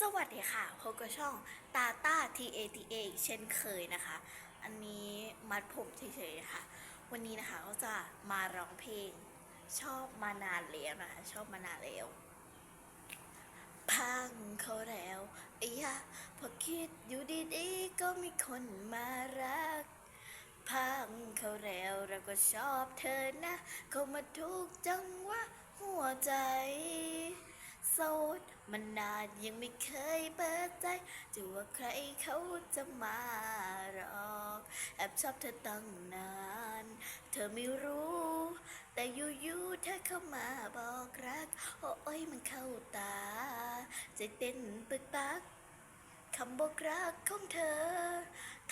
สวัสดีค่ะพบกับช่องตาตา T A T A อีกเช่นเคยนะคะ อันนี้มัดผมเฉยๆค่ะ วันนี้นะคะก็จะมาร้องเพลง ชอบมานานแล้วนะคะ ชอบมานานแล้ว พังเขาแล้วไอ้ยะพอคิดอยู่ดีๆก็มีคนมารัก พังเขาแล้วเราก็ชอบเธอนะ เขามาทุกจังวะหัวใจ มันนานยังไม่เคยเปิดใจจะว่าใครเขาจะมาหรอกแอบชอบเธอตั้งนาน เธอไม่รู้ แต่อยู่ๆเธอเข้ามาบอกรัก โอ้ยมันเข้าตา ใจเต้นปึกปักคำบอกรักของเธอ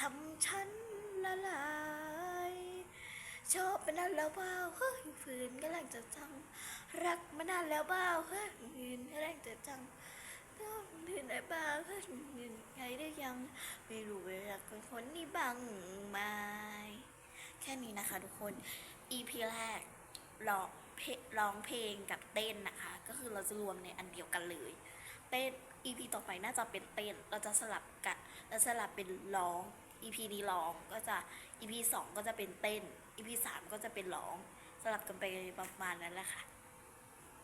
ทำฉันละลาย ชอบมานานแล้วเปล่าเฮ้ยฝืนก็แรงจะจัง รักมานานแล้วเปล่าเฮ้ยฝืนก็แรงจะจังต้องถึงไหนบ้างเฮ้ยฝืนไงได้ยัง ไม่รู้เวลาคนคนนี้บังไหมแค่นี้นะคะทุกคน EP แรกร้องเพลงร้องเพลงกับเต้นนะคะ ก็คือเราจะรวมในอันเดียวกันเลย เต้น EP ต่อไปน่าจะเป็นเต้น เราจะสลับกันเราสลับเป็นร้อง EP นี้ร้องก็จะ EP สองก็จะเป็นเต้น EP สามก็จะเป็นร้องสลับกันไปประมาณนั้นแหละค่ะ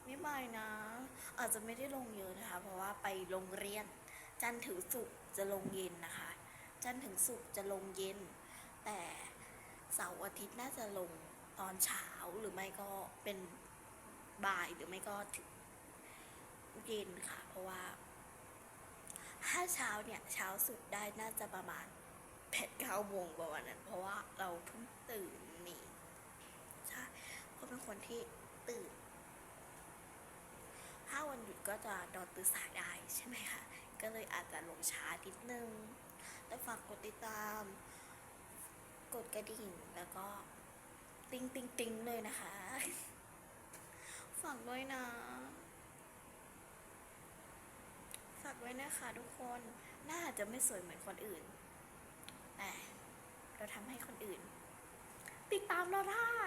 ไม่ไม่นะ อาจจะไม่ได้ลงเยอะนะคะ เพราะว่าไปโรงเรียน จันถึงศุกจะลงเย็นนะคะ จันถึงศุกจะลงเย็น แต่เสาร์อาทิตย์น่าจะลงตอนเช้าหรือไม่ก็เป็นบ่ายหรือไม่ก็ถึงเย็นค่ะ เพราะว่าถ้าเช้าเนี่ยเช้าสุดได้น่าจะประมาณ แปดเก้าโมงประมาณนั้น เพราะว่าเราเพิ่งตื่นนี่ใช่เพราะเป็นคนที่ตื่น ถ้าวันหยุดก็จะนอนตื่นสายได้ใช่ไหมคะ ก็เลยอาจจะลงช้านิดนึงแต่ฝากกดติดตาม กดกระดิ่งแล้วก็ติ๊งติ๊งติ๊งเลยนะคะ ฝากด้วยนะฝากไว้นะคะทุกคน หน้าอาจจะไม่สวยเหมือนคนอื่น แต่เราทำให้คนอื่น ติดตามเราได้